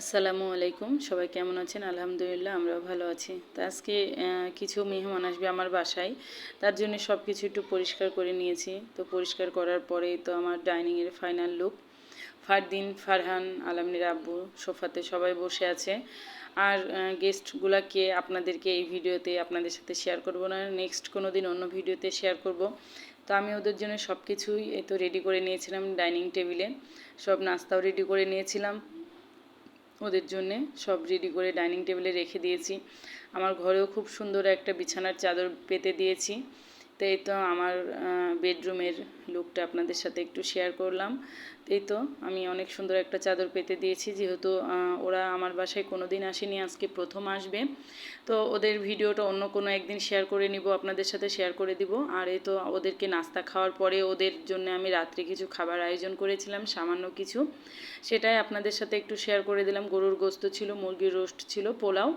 আসসালামু আলাইকুম। সবাই কেমন আছেন? আলহামদুলিল্লাহ, আমরাও ভালো আছি। তো আজকে কিছু মেহমান আসবে আমার বাসায়। তার জন্য সব কিছু একটু পরিষ্কার করে নিয়েছি। তো পরিষ্কার করার পরেই তো আমার ডাইনিংয়ের ফাইনাল লুক ফারদিন, ফারহান আলামনির আব্বু, সোফাতে সবাই বসে আছে। আর গেস্টগুলাকে আপনাদেরকে এই ভিডিওতে আপনাদের সাথে শেয়ার করব না। নেক্সট কোনো দিন অন্য ভিডিওতে শেয়ার করব। তো আমি ওদের জন্য সব কিছুই তো রেডি করে নিয়েছিলাম ডাইনিং টেবিলে সব নাস্তাও রেডি করে নিয়েছিলাম। ওদের জন্যে সব রেডি করে ডাইনিং টেবিলে রেখে দিয়েছি। আমার ঘরেও খুব সুন্দর একটা বিছানার চাদর পেতে দিয়েছি। তো এই তো আমার বেডরুমের লুকটা আপনাদের সাথে একটু শেয়ার করলাম। এই তো আমি অনেক সুন্দর একটা চাদর পেতে দিয়েছি, যেহেতু ওরা আমার বাসায় কোনো দিন আসেনি, আজকে প্রথম আসবে। তো ওদের ভিডিওটা অন্য কোনো একদিন শেয়ার করে নিব, আপনাদের সাথে শেয়ার করে দিব। আর এই তো ওদেরকে নাস্তা খাওয়ার পরে ওদের জন্য আমি রাত্রে কিছু খাবার আয়োজন করেছিলাম, সামান্য কিছু। সেটাই আপনাদের সাথে একটু শেয়ার করে দিলাম। গরুর গোস্ত ছিল, মুরগির রোস্ট ছিল, পোলাও।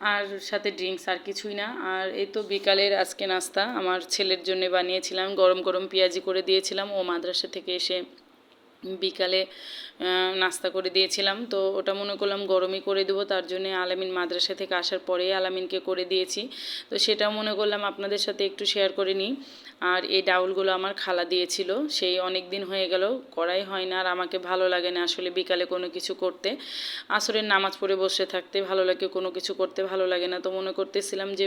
আর সাথে ড্রিঙ্কস আর কিছুই না। আর এই তো বিকালের আজকে নাস্তা। আমার ছেলের জন্য বানিয়েছিলাম, গরম গরম পেঁয়াজি করে দিয়েছিলাম। ও মাদ্রাসা থেকে এসে বিকালে নাস্তা করে দিয়েছিলাম। তো ওটা মনে করলাম গরমই করে দেবো, তার জন্য আলামিন মাদ্রাসা থেকে আসার পরেই আলামিনকে করে দিয়েছি। তো সেটা মনে করলাম আপনাদের সাথে একটু শেয়ার করে নিই। আর এই ডাউলগুলো আমার খালা দিয়েছিল, সেই অনেক দিন হয়ে গেল, করাই হয় না আর আমাকে ভালো লাগে না আসলে বিকালে কোনো কিছু করতে। আসরের নামাজ পড়ে বসে থাকতে ভালো লাগে, কোনো কিছু করতে ভালো লাগে না। তো মনে করতেছিলাম যে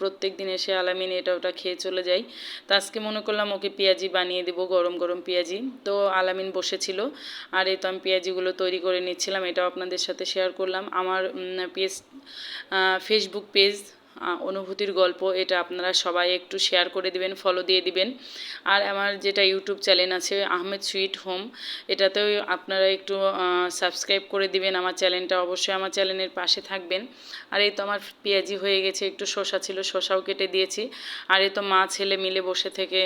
প্রত্যেক দিন এসে আলামিন এটা ওটা খেয়ে চলে যাই। তো আজকে মনে করলাম ওকে পেঁয়াজি বানিয়ে দেবো, গরম গরম পেঁয়াজি। তো আলামিন বসেছিল আর এই তো আমি পেঁয়াজিগুলো তৈরি করে নিচ্ছিলাম, এটাও আপনাদের সাথে শেয়ার করলাম। আমার পেজ ফেসবুক পেজ অনুভূতির গল্প, এটা আপনারা সবাই একটু শেয়ার করে দিবেন ফলো দিয়ে দিবেন। আর আমার যেটা ইউটিউব চ্যানেল আছে, আহমেদ সুইট হোম এটাতেও আপনারা একটু সাবস্ক্রাইব করে দিবেন আমার চ্যানেলটা অবশ্যই আমার চ্যানেলের পাশে থাকবেন। আর এই তো আমার পেঁয়াজি হয়ে গেছে, একটু শসা ছিল, শসাও কেটে দিয়েছি। আর এই তো মা, ছেলে মিলে বসে থেকে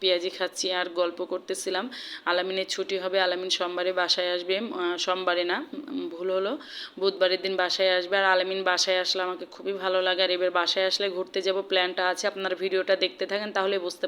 পেঁয়াজি খাচ্ছি আর গল্প করতেছিলাম। আলামিনের ছুটি হবে, আলামিন সোমবারে বাসায় আসবে সোমবারে না ভুল হলো, বুধবারের দিন বাসায় আসবে। আর আলামিন বাসায় আসলে আমাকে খুবই ভালো লাগে, আর এবার বাসায় আসলে ঘুরতে যাব প্ল্যানটা আছে আপনার ভিডিওটা দেখতে থাকেন তাহলে বুঝতে